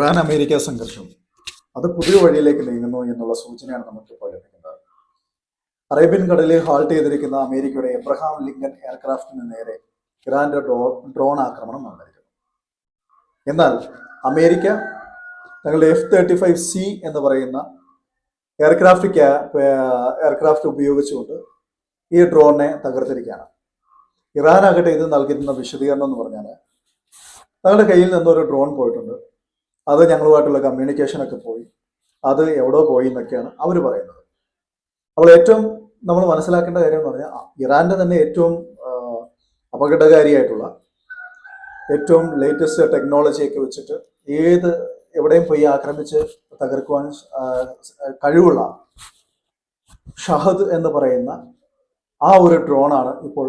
Iran America സംഘർഷം അത് പുതിയ വഴിയിലേക്ക് നീങ്ങുന്നു എന്നുള്ള സൂചനയാണ് നമുക്കിപ്പോൾ ലഭിക്കുന്നത്. അറേബ്യൻ കടലിൽ ഹാൾട്ട് ചെയ്തിരിക്കുന്ന അമേരിക്കയുടെ എബ്രഹാം ലിങ്കൻ എയർക്രാഫ്റ്റിന് നേരെ ഇറാന്റെ ഡ്രോ ഡ്രോൺ ആക്രമണം നടന്നിരിക്കുന്നു എന്നാൽ അമേരിക്ക തങ്ങളുടെ എഫ് തേർട്ടി ഫൈവ് സി എന്ന് പറയുന്ന എയർക്രാഫ്റ്റ് എയർക്രാഫ്റ്റ് ഉപയോഗിച്ചുകൊണ്ട് ഈ ഡ്രോണിനെ തകർത്തിരിക്കുകയാണ്. ഇറാനാകട്ടെ ഇത് നൽകിയിരുന്ന വിശദീകരണം എന്ന് പറഞ്ഞാൽ തങ്ങളുടെ കയ്യിൽ നിന്നൊരു ഡ്രോൺ പോയിട്ടുണ്ട്. അത് ഞങ്ങളുമായിട്ടുള്ള കമ്മ്യൂണിക്കേഷനൊക്കെ പോയി. അത് എവിടെ പോയി എന്നൊക്കെയാണ് അവർ പറയുന്നത്. അപ്പോൾ ഏറ്റവും നമ്മൾ മനസ്സിലാക്കേണ്ട കാര്യം എന്ന് പറഞ്ഞാൽ ഇറാന്റെ തന്നെ ഏറ്റവും അപകടകാരിയായിട്ടുള്ള ഏറ്റവും ലേറ്റസ്റ്റ് ടെക്നോളജിയൊക്കെ വെച്ചിട്ട് ഏത് എവിടെയും പോയി ആക്രമിച്ച് തകർക്കുവാൻ കഴിവുള്ള ഷഹദ് എന്ന് പറയുന്ന ആ ഒരു ഡ്രോണാണ് ഇപ്പോൾ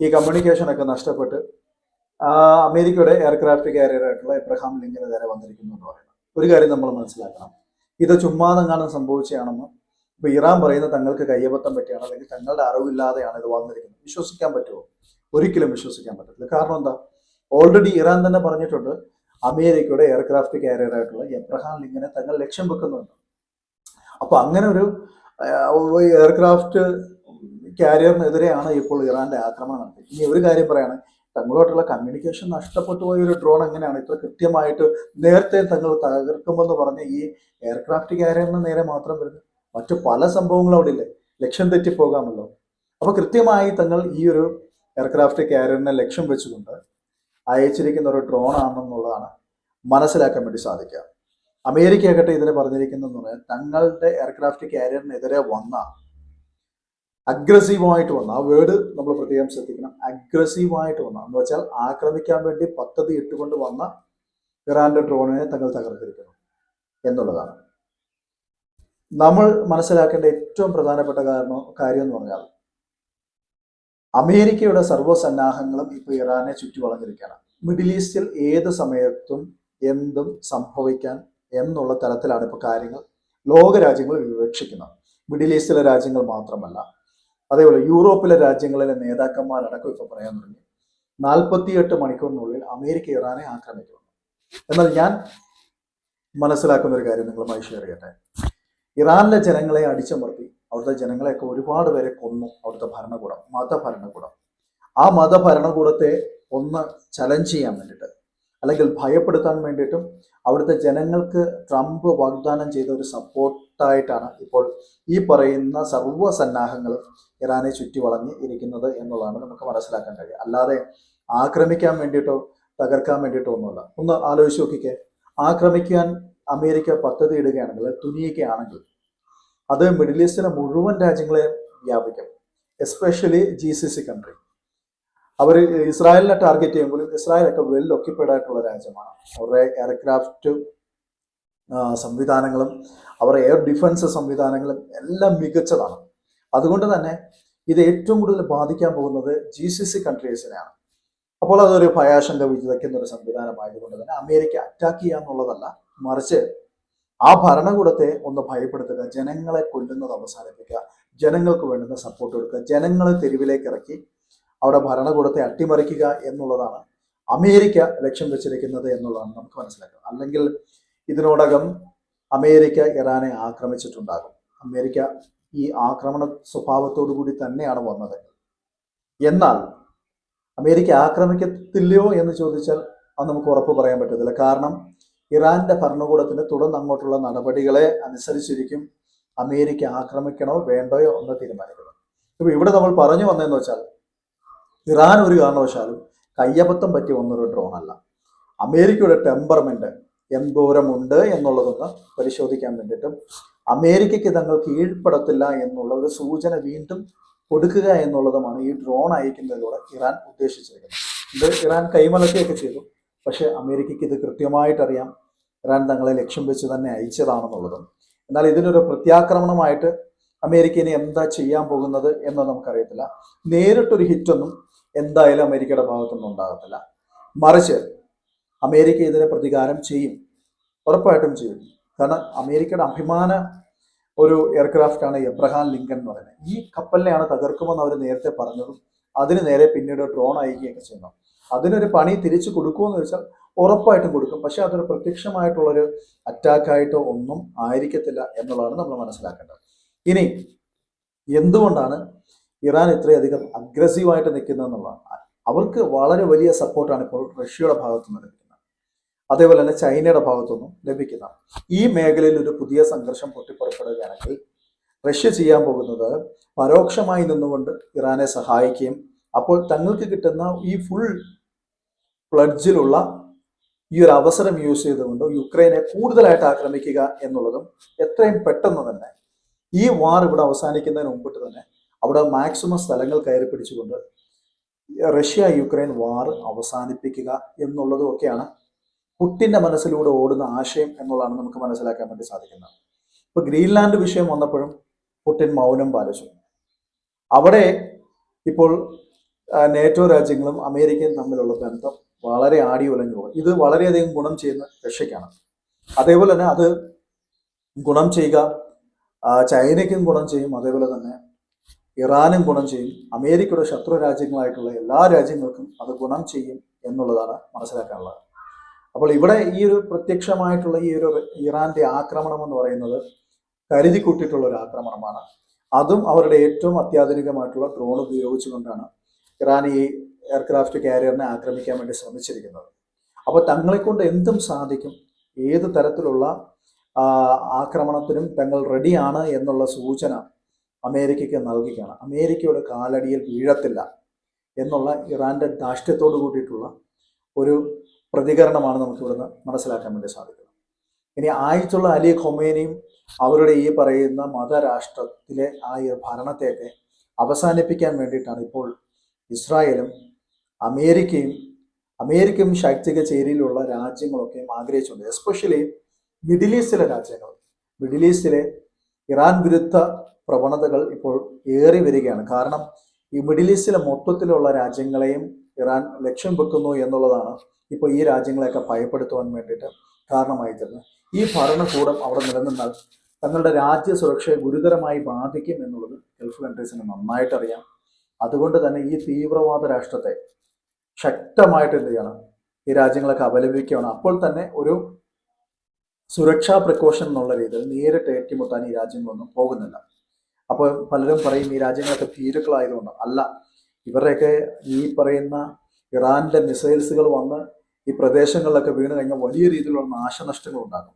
ഈ കമ്മ്യൂണിക്കേഷനൊക്കെ നഷ്ടപ്പെട്ട് അമേരിക്കയുടെ എയർക്രാഫ്റ്റ് കാരിയർ ആയിട്ടുള്ള എബ്രഹാം ലിങ്കൻ നേരെ വന്നിരിക്കുന്നു എന്ന് പറയുന്നത് ഒരു കാര്യം നമ്മൾ മനസ്സിലാക്കണം. ഇത് ചുമ്മാതെങ്ങാനും സംഭവിച്ചതാണെന്ന് ഇപ്പൊ ഇറാൻ പറയുന്നത് തങ്ങൾക്ക് കയ്യബദ്ധം പറ്റിയാണ് അല്ലെങ്കിൽ തങ്ങളുടെ അറിവില്ലാതെയാണ് ഇത് വന്നിരിക്കുന്നത്. വിശ്വസിക്കാൻ പറ്റുമോ? ഒരിക്കലും വിശ്വസിക്കാൻ പറ്റത്തില്ല. കാരണം എന്താ? ഓൾറെഡി ഇറാൻ തന്നെ പറഞ്ഞിട്ടുണ്ട് അമേരിക്കയുടെ എയർക്രാഫ്റ്റ് കാരിയർ ആയിട്ടുള്ള എബ്രഹാം ലിങ്കനെ തങ്ങൾ ലക്ഷ്യം വെക്കുന്നുണ്ട്. അപ്പൊ അങ്ങനെ ഒരു എയർക്രാഫ്റ്റ് കാരിയറിനെതിരെയാണ് ഇപ്പോൾ ഇറാന്റെ ആക്രമണം നടത്തിയത്. ഇനി ഒരു കാര്യം പറയാണ് തങ്ങളുമായിട്ടുള്ള കമ്മ്യൂണിക്കേഷൻ നഷ്ടപ്പെട്ടു പോയ ഒരു ഡ്രോൺ എങ്ങനെയാണ്? ഇത്ര കൃത്യമായിട്ട് നേരത്തെ തങ്ങൾ തകർക്കുമെന്ന് പറഞ്ഞ ഈ എയർക്രാഫ്റ്റ് ക്യാരിയറിന് നേരെ മാത്രം വരുന്നത്. മറ്റു പല സംഭവങ്ങളും അവിടെ ഇല്ലേ ലക്ഷ്യം തെറ്റിപ്പോകാമല്ലോ അപ്പോൾ കൃത്യമായി തങ്ങൾ ഈ ഒരു എയർക്രാഫ്റ്റ് ക്യാരിയറിനെ ലക്ഷ്യം വെച്ചുകൊണ്ട് അയച്ചിരിക്കുന്ന ഒരു ഡ്രോൺ ആണെന്നുള്ളതാണ് മനസ്സിലാക്കാൻ വേണ്ടി സാധിക്കുക. അമേരിക്ക ആകട്ടെ ഇതിനെ പറഞ്ഞിരിക്കുന്നതെന്ന് പറഞ്ഞാൽ തങ്ങളുടെ എയർക്രാഫ്റ്റ് ക്യാരിയറിനെതിരെ വന്ന അഗ്രസീവായിട്ട് വന്ന ആ വേർഡ് നമ്മൾ പ്രത്യേകം ശ്രദ്ധിക്കണം. അഗ്രസീവായിട്ട് വന്ന എന്ന് വെച്ചാൽ ആക്രമിക്കാൻ വേണ്ടി പദ്ധതി ഇട്ടുകൊണ്ട് വന്ന ഇറാന്റെ ഡ്രോണിനെ തങ്ങൾ തകർത്തിരിക്കുന്നു എന്നുള്ളതാണ്. നമ്മൾ മനസ്സിലാക്കേണ്ട ഏറ്റവും പ്രധാനപ്പെട്ട കാരണം കാര്യം എന്ന് പറഞ്ഞാൽ അമേരിക്കയുടെ സർവസന്നാഹങ്ങളും ഇപ്പോൾ ഇറാനെ ചുറ്റി വളഞ്ഞിരിക്കുകയാണ് മിഡിൽ ഈസ്റ്റിൽ ഏത് സമയത്തും എന്തും സംഭവിക്കാൻ എന്നുള്ള തലത്തിലാണ് ഇപ്പോൾ കാര്യങ്ങൾ ലോകരാജ്യങ്ങൾ വിവക്ഷിക്കുന്നത്. മിഡിൽ ഈസ്റ്റിലെ രാജ്യങ്ങൾ മാത്രമല്ല. അതേപോലെ യൂറോപ്പിലെ രാജ്യങ്ങളിലെ നേതാക്കന്മാരടക്കം ഇപ്പൊ പറയാൻ തുടങ്ങി. നാൽപ്പത്തിയെട്ട് മണിക്കൂറിനുള്ളിൽ അമേരിക്ക ഇറാനെ ആക്രമിക്കുന്നു. എന്നാൽ ഞാൻ മനസ്സിലാക്കുന്ന ഒരു കാര്യം നിങ്ങളുമായി ഷെയർ ചെയ്യട്ടെ. ഇറാനിലെ ജനങ്ങളെ അടിച്ചമർത്തി അവിടുത്തെ ജനങ്ങളെയൊക്കെ ഒരുപാട് പേരെ കൊന്നു അവിടുത്തെ ഭരണകൂടം മതഭരണകൂടം. ആ മതഭരണകൂടത്തെ ഒന്ന് ചലഞ്ച് ചെയ്യാൻ വേണ്ടിയിട്ട് അല്ലെങ്കിൽ ഭയപ്പെടുത്താൻ വേണ്ടിയിട്ടും അവിടുത്തെ ജനങ്ങൾക്ക് ട്രംപ് വാഗ്ദാനം ചെയ്ത ഒരു സപ്പോർട്ടായിട്ടാണ് ഇപ്പോൾ ഈ പറയുന്ന സർവസന്നാഹങ്ങളും ഇറാനെ ചുറ്റി വളഞ്ഞ് ഇരിക്കുന്നത് എന്നുള്ളതാണ് നമുക്ക് മനസ്സിലാക്കാൻ കഴിയുക. അല്ലാതെ ആക്രമിക്കാൻ വേണ്ടിയിട്ടോ തകർക്കാൻ വേണ്ടിയിട്ടോ ഒന്നുമല്ല. ഒന്ന് ആലോചിച്ച് നോക്കിക്കേ. ആക്രമിക്കാൻ അമേരിക്ക പദ്ധതി ഇടുകയാണെങ്കിൽ തുനിയുകയാണെങ്കിൽ അത് മിഡിൽ ഈസ്റ്റിലെ മുഴുവൻ രാജ്യങ്ങളെ വ്യാപിക്കും. Especially G C C country അവർ ഇസ്രായേലിനെ ടാർഗറ്റ് ചെയ്യുമ്പോൾ ഇസ്രായേലൊക്കെ വെൽ ഒക്യുപ്പൈഡ് ആയിട്ടുള്ള രാജ്യമാണ്. അവരുടെ എയർക്രാഫ്റ്റ് സംവിധാനങ്ങളും അവരുടെ എയർ ഡിഫൻസ് സംവിധാനങ്ങളും എല്ലാം മികച്ചതാണ്. അതുകൊണ്ട് തന്നെ ഇത് ഏറ്റവും കൂടുതൽ ബാധിക്കാൻ പോകുന്നത് ജി സി സി കൺട്രീസിനെയാണ് അപ്പോൾ അതൊരു ഭയാശങ്ക വിതയ്ക്കുന്ന ഒരു സംവിധാനമായതുകൊണ്ട് തന്നെ അമേരിക്ക അറ്റാക്ക് ചെയ്യുക എന്നുള്ളതല്ല മറിച്ച് ആ ഭരണകൂടത്തെ ഒന്ന് ഭയപ്പെടുത്തുക ജനങ്ങളെ കൊല്ലുന്നത് അവസാനിപ്പിക്കുക ജനങ്ങൾക്ക് വേണ്ടുന്ന സപ്പോർട്ട് കൊടുക്കുക ജനങ്ങളെ തെരുവിലേക്ക് ഇറക്കി അവിടെ ഭരണകൂടത്തെ അട്ടിമറിക്കുക എന്നുള്ളതാണ് അമേരിക്ക ലക്ഷ്യം വെച്ചിരിക്കുന്നത് എന്നുള്ളതാണ് നമുക്ക് മനസ്സിലാക്കാം. അല്ലെങ്കിൽ ഇതിനോടകം അമേരിക്ക ഇറാനെ ആക്രമിച്ചിട്ടുണ്ടാകും. അമേരിക്ക ഈ ആക്രമണ സ്വഭാവത്തോടു കൂടി തന്നെയാണ് വന്നത്. എന്നാൽ അമേരിക്ക ആക്രമിക്കത്തില്ലയോ എന്ന് ചോദിച്ചാൽ അത് നമുക്ക് ഉറപ്പ് പറയാൻ പറ്റത്തില്ല. കാരണം ഇറാന്റെ ഭരണകൂടത്തിന് തുടർന്ന് അങ്ങോട്ടുള്ള നടപടികളെ അനുസരിച്ചിരിക്കും അമേരിക്ക ആക്രമിക്കണോ വേണ്ടയോ എന്ന് തീരുമാനിക്കുന്നത് ഇപ്പൊ ഇവിടെ നമ്മൾ പറഞ്ഞു വന്നതെന്ന് വെച്ചാൽ ഇറാൻ ഒരു കാരണവശാലും കയ്യബദ്ധം പറ്റി വന്നൊരു ഡ്രോൺ അല്ല അമേരിക്കയുടെ ടെമ്പർമെന്റ് എന്തോരമുണ്ട് എന്നുള്ളതൊന്ന് പരിശോധിക്കാൻ വേണ്ടിയിട്ടും അമേരിക്കയ്ക്ക് തങ്ങൾ കീഴ്പ്പെടത്തില്ല എന്നുള്ള ഒരു സൂചന വീണ്ടും കൊടുക്കുക എന്നുള്ളതുമാണ് ഈ ഡ്രോൺ അയക്കുന്നതിലൂടെ ഇറാൻ ഉദ്ദേശിച്ചിരിക്കുന്നത്. ഇത് ഇറാൻ കൈമലക്കുകയൊക്കെ ചെയ്തു. പക്ഷെ അമേരിക്കയ്ക്ക് ഇത് കൃത്യമായിട്ടറിയാം. ഇറാൻ തങ്ങളെ ലക്ഷ്യം വെച്ച് തന്നെ അയച്ചതാണെന്നുള്ളതും. എന്നാൽ ഇതിനൊരു പ്രത്യാക്രമണമായിട്ട് അമേരിക്ക ഇനി എന്താ ചെയ്യാൻ പോകുന്നത് എന്ന് നമുക്കറിയത്തില്ല. നേരിട്ടൊരു ഹിറ്റൊന്നും എന്തായാലും അമേരിക്കയുടെ ഭാഗത്തുനിന്നും ഉണ്ടാകത്തില്ല. മറിച്ച് അമേരിക്ക ഇതിനെ പ്രതികാരം ചെയ്യും. ഉറപ്പായിട്ടും ചെയ്യും. കാരണം അമേരിക്കയുടെ അഭിമാന ഒരു എയർക്രാഫ്റ്റ് ആണ് എബ്രഹാം ലിങ്കൻ എന്ന് പറയുന്നത്. ഈ കപ്പലിനെയാണ് തകർക്കുമെന്ന് അവർ നേരത്തെ പറഞ്ഞതും അതിന് നേരെ പിന്നീട് ഡ്രോൺ അയക്കുകയൊക്കെ ചെയ്യുന്നു. അതിനൊരു പണി തിരിച്ചു കൊടുക്കുമെന്ന് വെച്ചാൽ ഉറപ്പായിട്ടും കൊടുക്കും. പക്ഷെ അതൊരു പ്രത്യക്ഷമായിട്ടുള്ളൊരു അറ്റാക്കായിട്ടോ ഒന്നും ആയിരിക്കത്തില്ല എന്നുള്ളതാണ് നമ്മൾ മനസ്സിലാക്കേണ്ടത്. ഇനി എന്തുകൊണ്ടാണ് ഇറാൻ ഇത്രയധികം അഗ്രസീവായിട്ട് നിൽക്കുന്നത് എന്നുള്ളതാണ്. അവർക്ക് വളരെ വലിയ സപ്പോർട്ടാണ് ഇപ്പോൾ റഷ്യയുടെ ഭാഗത്തു നിന്ന് ലഭിക്കുന്നത്. അതേപോലെ തന്നെ ചൈനയുടെ ഭാഗത്തുനിന്നും ലഭിക്കുന്ന ഈ മേഖലയിൽ ഒരു പുതിയ സംഘർഷം പൊട്ടിപ്പുറപ്പെടുകയാണെങ്കിൽ റഷ്യ ചെയ്യാൻ പോകുന്നത് പരോക്ഷമായി നിന്നുകൊണ്ട് ഇറാനെ സഹായിക്കുകയും അപ്പോൾ തങ്ങൾക്ക് കിട്ടുന്ന ഈ ഫുൾ പ്ലഡ്ജിലുള്ള ഈ ഒരു അവസരം യൂസ് ചെയ്തുകൊണ്ട് യുക്രൈനെ കൂടുതലായിട്ട് ആക്രമിക്കുക എന്നുള്ളതും എത്രയും പെട്ടെന്ന് തന്നെ ഈ വാർ ഇവിടെ അവസാനിക്കുന്നതിന് മുമ്പിട്ട് തന്നെ അവിടെ മാക്സിമം സ്ഥലങ്ങൾ കയറി പിടിച്ചുകൊണ്ട് റഷ്യ യുക്രൈൻ വാർ അവസാനിപ്പിക്കുക എന്നുള്ളതൊക്കെയാണ് പുട്ടിന്റെ മനസ്സിലൂടെ ഓടുന്ന ആശയം എന്നുള്ളതാണ് നമുക്ക് മനസ്സിലാക്കാൻ വേണ്ടി സാധിക്കുന്നത്. ഇപ്പൊ ഗ്രീൻലാൻഡ് വിഷയം വന്നപ്പോഴും പുട്ടിൻ മൗനം പാലിച്ചു. അവിടെ ഇപ്പോൾ നേറ്റോ രാജ്യങ്ങളും അമേരിക്കയും തമ്മിലുള്ള ബന്ധം വളരെ ആടി ഉലഞ്ഞു പോകും ഇത് വളരെയധികം ഗുണം ചെയ്യുന്ന റഷ്യക്കാണ് അതേപോലെ തന്നെ അത് ഗുണം ചെയ്യുക ചൈനയ്ക്കും ഗുണം ചെയ്യും. അതേപോലെ തന്നെ ഇറാനും ഗുണം ചെയ്യും അമേരിക്കയുടെ ശത്രു രാജ്യങ്ങളായിട്ടുള്ള എല്ലാ രാജ്യങ്ങൾക്കും അത് ഗുണം ചെയ്യും എന്നുള്ളതാണ് മനസ്സിലാക്കാനുള്ളത്. അപ്പോൾ ഇവിടെ ഈ ഒരു പ്രത്യക്ഷമായിട്ടുള്ള ഈ ഒരു ഇറാന്റെ ആക്രമണം എന്ന് പറയുന്നത് കരുതി കൂട്ടിയിട്ടുള്ള ഒരു ആക്രമണമാണ്. അതും അവരുടെ ഏറ്റവും അത്യാധുനികമായിട്ടുള്ള ഡ്രോൺ ഉപയോഗിച്ചുകൊണ്ടാണ് ഇറാൻ ഈ എയർക്രാഫ്റ്റ് കാരിയറിനെ ആക്രമിക്കാൻ വേണ്ടി ശ്രമിച്ചിരിക്കുന്നത്. അപ്പോൾ തങ്ങളെ കൊണ്ട് എന്തും സാധിക്കും ഏത് തരത്തിലുള്ള ആക്രമണത്തിനും തങ്ങൾ റെഡിയാണ് എന്നുള്ള സൂചന അമേരിക്കയ്ക്ക് നൽകിക്കാണ്. അമേരിക്കയുടെ കാലടിയിൽ വീഴത്തില്ല എന്നുള്ള ഇറാന്റെ ധാഷ്ട്യത്തോട് കൂടിയിട്ടുള്ള ഒരു പ്രതികരണമാണ് നമുക്ക് ഇവിടുന്ന് മനസ്സിലാക്കാൻ വേണ്ടി സാധിക്കുന്നത്. ഇനി ആയിട്ടുള്ള അലി ഖൊമേനിയും അവരുടെ ഈ പറയുന്ന മതരാഷ്ട്രത്തിലെ ആ ഭരണത്തെയൊക്കെ അവസാനിപ്പിക്കാൻ വേണ്ടിയിട്ടാണ് ഇപ്പോൾ ഇസ്രായേലും അമേരിക്കയും അമേരിക്കയും ശൈക്തിക ചേരിയിലുള്ള രാജ്യങ്ങളൊക്കെയും ആഗ്രഹിച്ചുകൊണ്ട് എസ്പെഷ്യലി മിഡിൽ ഈസ്റ്റിലെ രാജ്യങ്ങൾ. മിഡിൽ ഈസ്റ്റിലെ ഇറാൻ വിരുദ്ധ പ്രവണതകൾ ഇപ്പോൾ ഏറി വരികയാണ്. കാരണം ഈ മിഡിൽ ഈസ്റ്റിലെ മൊത്തത്തിലുള്ള രാജ്യങ്ങളെയും ഇറാൻ ലക്ഷ്യം വെക്കുന്നു എന്നുള്ളതാണ് ഇപ്പോൾ ഈ രാജ്യങ്ങളെയൊക്കെ ഭയപ്പെടുത്തുവാൻ വേണ്ടിയിട്ട് കാരണമായി തരുന്നത്. ഈ ഭരണകൂടം അവിടെ നിലനിന്നാൽ തങ്ങളുടെ രാജ്യ സുരക്ഷയെ ഗുരുതരമായി ബാധിക്കും എന്നുള്ളത് ഗൾഫ് കൺട്രീസിന് നന്നായിട്ട് അറിയാം. അതുകൊണ്ട് തന്നെ ഈ തീവ്രവാദ രാഷ്ട്രത്തെ ശക്തമായിട്ട് എന്ത് ചെയ്യണം? ഈ രാജ്യങ്ങളൊക്കെ അപലപിക്കുകയാണ്. അപ്പോൾ തന്നെ ഒരു സുരക്ഷാ പ്രിക്കോഷൻ എന്നുള്ള രീതിയിൽ നേരിട്ട് ഏറ്റുമുട്ടാൻ ഈ രാജ്യങ്ങളൊന്നും പോകുന്നില്ല. അപ്പോൾ പലരും പറയും ഈ രാജ്യങ്ങളൊക്കെ ഭീരുക്കളായതുകൊണ്ട്. അല്ല ഇവരുടെയൊക്കെ ഈ പറയുന്ന ഇറാന്റെ മിസൈൽസുകൾ വന്ന് ഈ പ്രദേശങ്ങളിലൊക്കെ വീണ് കഴിഞ്ഞാൽ വലിയ രീതിയിലുള്ള നാശനഷ്ടങ്ങൾ ഉണ്ടാകും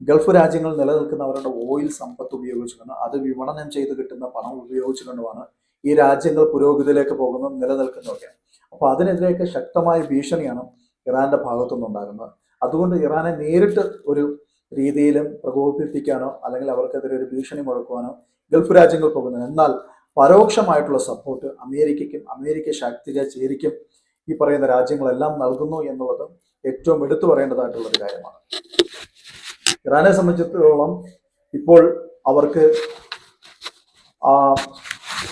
ഗൾഫ് രാജ്യങ്ങൾ നിലനിൽക്കുന്ന അവരുടെ ഓയിൽ സമ്പത്ത് ഉപയോഗിച്ചുകൊണ്ട് അത് വിപണനം ചെയ്ത് കിട്ടുന്ന പണം ഉപയോഗിച്ചുകൊണ്ടുമാണ് ഈ രാജ്യങ്ങൾ പുരോഗതിയിലേക്ക് പോകുന്നതും നിലനിൽക്കുന്നതൊക്കെ. അപ്പൊ അതിനെതിരെയൊക്കെ ശക്തമായ ഭീഷണിയാണ് ഇറാന്റെ ഭാഗത്തുനിന്ന് ഉണ്ടാകുന്നത്. അതുകൊണ്ട് ഇറാനെ നേരിട്ട് ഒരു രീതിയിലും പ്രകോപിപ്പിക്കാനോ അല്ലെങ്കിൽ അവർക്കെതിരെ ഒരു ഭീഷണി മുഴക്കുവാനോ ഗൾഫ് രാജ്യങ്ങൾ പോകുന്നത്. എന്നാൽ പരോക്ഷമായിട്ടുള്ള സപ്പോർട്ട് അമേരിക്കയ്ക്കും അമേരിക്ക ശാക്തിക ചേരിക്കും ഈ പറയുന്ന രാജ്യങ്ങളെല്ലാം നൽകുന്നു എന്നുള്ളത് ഏറ്റവും എടുത്തു പറയേണ്ടതായിട്ടുള്ള ഒരു കാര്യമാണ്. ഇറാനെ സംബന്ധിച്ചിടത്തോളം ഇപ്പോൾ അവർക്ക്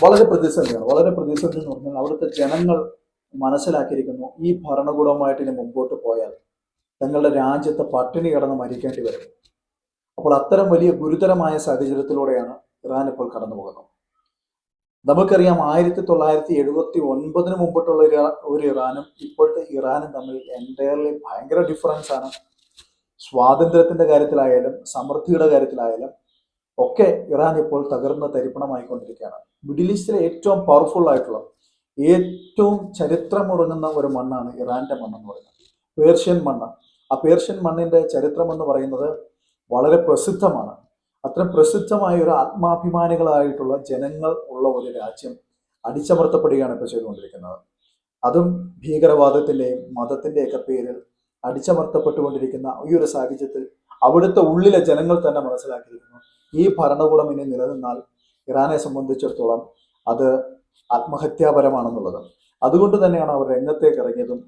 വളരെ പ്രതിസന്ധിയാണ്. വളരെ പ്രതിസന്ധി എന്ന് പറഞ്ഞാൽ അവിടുത്തെ ജനങ്ങൾ മനസ്സിലാക്കിയിരിക്കുന്നു ഈ ഭരണകൂടവുമായിട്ട് ഇനി മുമ്പോട്ട് പോയാൽ തങ്ങളുടെ രാജ്യത്തെ പട്ടിണി കിടന്ന് മരിക്കേണ്ടി വരും. അപ്പോൾ അത്തരം വലിയ ഗുരുതരമായ സാഹചര്യത്തിലൂടെയാണ് ഇറാൻ ഇപ്പോൾ കടന്നു പോകുന്നു. നമുക്കറിയാം ആയിരത്തി തൊള്ളായിരത്തി എഴുപത്തി ഒൻപതിന് മുമ്പിട്ടുള്ള ഒരു ഇറാനും ഇപ്പോഴത്തെ ഇറാനും തമ്മിൽ എന്റയർലി ഭയങ്കര ഡിഫറൻസ് ആണ്. സ്വാതന്ത്ര്യത്തിന്റെ കാര്യത്തിലായാലും സമൃദ്ധിയുടെ കാര്യത്തിലായാലും ഒക്കെ ഇറാൻ ഇപ്പോൾ തകർന്ന തരിപ്പണമായിക്കൊണ്ടിരിക്കുകയാണ്. മിഡിൽ ഈസ്റ്റിലെ ഏറ്റവും പവർഫുൾ ആയിട്ടുള്ള ഏറ്റവും ചരിത്രമുറങ്ങുന്ന ഒരു മണ്ണാണ് ഇറാന്റെ മണ്ണെന്ന് പറയുന്നത്. പേർഷ്യൻ മണ്ണ്. ആ പേർഷ്യൻ മണ്ണിന്റെ ചരിത്രം എന്ന് പറയുന്നത് വളരെ പ്രസിദ്ധമാണ്. അത്തരം പ്രസിദ്ധമായ ഒരു ആത്മാഭിമാനികളായിട്ടുള്ള ജനങ്ങൾ ഉള്ള ഒരു രാജ്യം അടിച്ചമർത്തപ്പെടുകയാണ് ഇപ്പോൾ ചെയ്തുകൊണ്ടിരിക്കുന്നത്. അതും ഭീകരവാദത്തിന്റെയും മതത്തിന്റെയൊക്കെ പേരിൽ അടിച്ചമർത്തപ്പെട്ടുകൊണ്ടിരിക്കുന്ന ഈ ഒരു സാഹചര്യത്തിൽ അവിടുത്തെ ഉള്ളിലെ ജനങ്ങൾ തന്നെ മനസ്സിലാക്കിയിരിക്കുന്നു. ഈ ഭരണകൂടം ഇനി നിലനിന്നാൽ ഇറാനെ സംബന്ധിച്ചിടത്തോളം അത് ആത്മഹത്യാപരമാണെന്നുള്ളത്. അതുകൊണ്ട് തന്നെയാണ് അവർ രംഗത്തേക്ക് ഇറങ്ങിയതും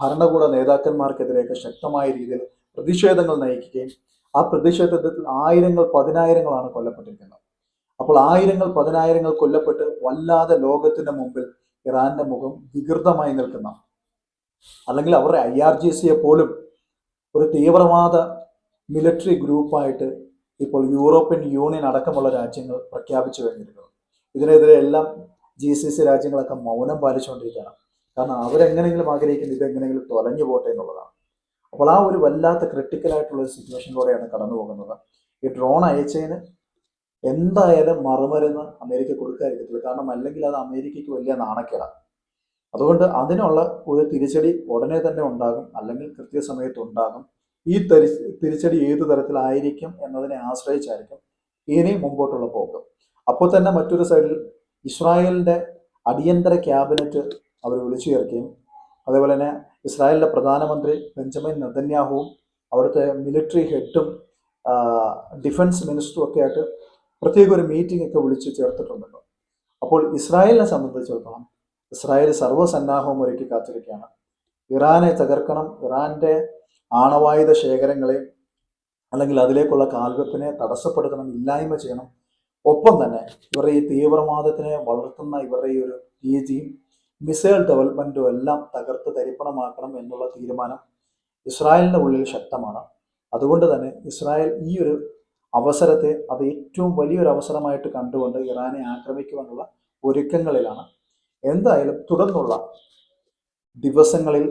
ഭരണകൂട നേതാക്കന്മാർക്കെതിരെയൊക്കെ ശക്തമായ രീതിയിൽ പ്രതിഷേധങ്ങൾ നയിക്കുകയും ആ പ്രതിഷേധത്തിൽ ആയിരങ്ങൾ പതിനായിരങ്ങളാണ് കൊല്ലപ്പെട്ടിരിക്കുന്നത്. അപ്പോൾ ആയിരങ്ങൾ പതിനായിരങ്ങൾ കൊല്ലപ്പെട്ട് വല്ലാതെ ലോകത്തിന്റെ മുമ്പിൽ ഇറാന്റെ മുഖം വികൃതമായി നിൽക്കുന്ന അല്ലെങ്കിൽ അവരുടെ ഐ ആർ ജി സിയെ പോലും ഒരു തീവ്രവാദ മിലിറ്ററി ഗ്രൂപ്പായിട്ട് ഇപ്പോൾ യൂറോപ്യൻ യൂണിയൻ അടക്കമുള്ള രാജ്യങ്ങൾ പ്രഖ്യാപിച്ചു കഴിഞ്ഞിരിക്കുന്നു. ഇതിനെതിരെ എല്ലാം ജി സി സി രാജ്യങ്ങളൊക്കെ മൗനം പാലിച്ചുകൊണ്ടിരിക്കുകയാണ്. കാരണം അവരെങ്ങനെങ്കിലും ആഗ്രഹിക്കുന്നത് ഇതെങ്ങനെയെങ്കിലും തൊലഞ്ഞു പോട്ടെ എന്നുള്ളതാണ്. അപ്പോൾ ആ ഒരു വല്ലാത്ത ക്രിട്ടിക്കൽ ആയിട്ടുള്ള ഒരു സിറ്റുവേഷനിലൂടെയാണ് കടന്നു പോകുന്നത്. ഈ ഡ്രോൺ അയച്ചതിന് എന്തായാലും മറുമരുന്ന് അമേരിക്ക കൊടുക്കാതിരിക്കത്തില്ല. കാരണം അല്ലെങ്കിൽ അത് അമേരിക്കയ്ക്ക് വലിയ നാണക്കേടാണ് അതുകൊണ്ട് അതിനുള്ള ഒരു തിരിച്ചടി ഉടനെ തന്നെ ഉണ്ടാകും. അല്ലെങ്കിൽ കൃത്യസമയത്ത് ഉണ്ടാകും. ഈ തരി തിരിച്ചടി ഏത് തരത്തിലായിരിക്കും എന്നതിനെ ആശ്രയിച്ചായിരിക്കും ഇനി മുമ്പോട്ടുള്ള പോക്ക്. അപ്പോൾ തന്നെ മറ്റൊരു സൈഡിൽ ഇസ്രായേലിന്റെ അടിയന്തര ക്യാബിനറ്റ് അവർ വിളിച്ചു ചേർക്കുകയും അതേപോലെ തന്നെ ഇസ്രായേലിന്റെ പ്രധാനമന്ത്രി ബെഞ്ചമിൻ നദന്യാഹുവും അവിടുത്തെ മിലിറ്ററി ഹെഡും ഡിഫൻസ് മിനിസ്റ്ററും ഒക്കെ ആയിട്ട് പ്രത്യേക ഒരു മീറ്റിംഗ് ഒക്കെ വിളിച്ച് ചേർത്തിട്ടുണ്ടല്ലോ. അപ്പോൾ ഇസ്രായേലിനെ സംബന്ധിച്ചിടത്തോളം ഇസ്രായേൽ സർവസന്നാഹവും ഒരുക്കി കാത്തിരിക്കുകയാണ്. ഇറാനെ തകർക്കണം ഇറാന്റെ ആണവായുധ ശേഖരങ്ങളെ അല്ലെങ്കിൽ അതിലേക്കുള്ള കാൽവെപ്പിനെ തടസ്സപ്പെടുത്തണം ഇല്ലായ്മ ചെയ്യണം. ഒപ്പം തന്നെ ഇവരുടെ ഈ തീവ്രവാദത്തിനെ വളർത്തുന്ന ഇവരുടെ ഈ ഒരു രീതിയും മിസൈൽ ഡെവലപ്മെന്റും എല്ലാം തകർത്ത് തരിപ്പണമാക്കണം എന്നുള്ള തീരുമാനം ഇസ്രായേലിന്റെ ഉള്ളിൽ ശക്തമാണ്. അതുകൊണ്ട് തന്നെ ഇസ്രായേൽ ഈ ഒരു അവസരത്തെ അത് ഏറ്റവും വലിയൊരു അവസരമായിട്ട് കണ്ടുകൊണ്ട് ഇറാനെ ആക്രമിക്കുവാനുള്ള ഒരുക്കങ്ങളിലാണ്. എന്തായാലും തുടർന്നുള്ള ദിവസങ്ങളിൽ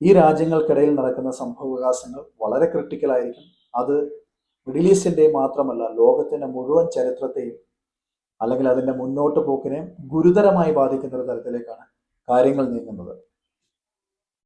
ഈ രാജ്യങ്ങൾക്കിടയിൽ നടക്കുന്ന സംഭവ വികാസങ്ങൾ വളരെ ക്രിട്ടിക്കലായിരിക്കും അത് മിഡിൽ ഈസ്റ്റിന്റെ മാത്രമല്ല ലോകത്തിന്റെ മുഴുവൻ ചരിത്രത്തെയും അല്ലെങ്കിൽ അതിന്റെ മുന്നോട്ട് പോക്കിനെ ഗുരുതരമായി ബാധിക്കുന്ന ഒരു തരത്തിലേക്കാണ് കാര്യങ്ങൾ നീങ്ങുന്നത്.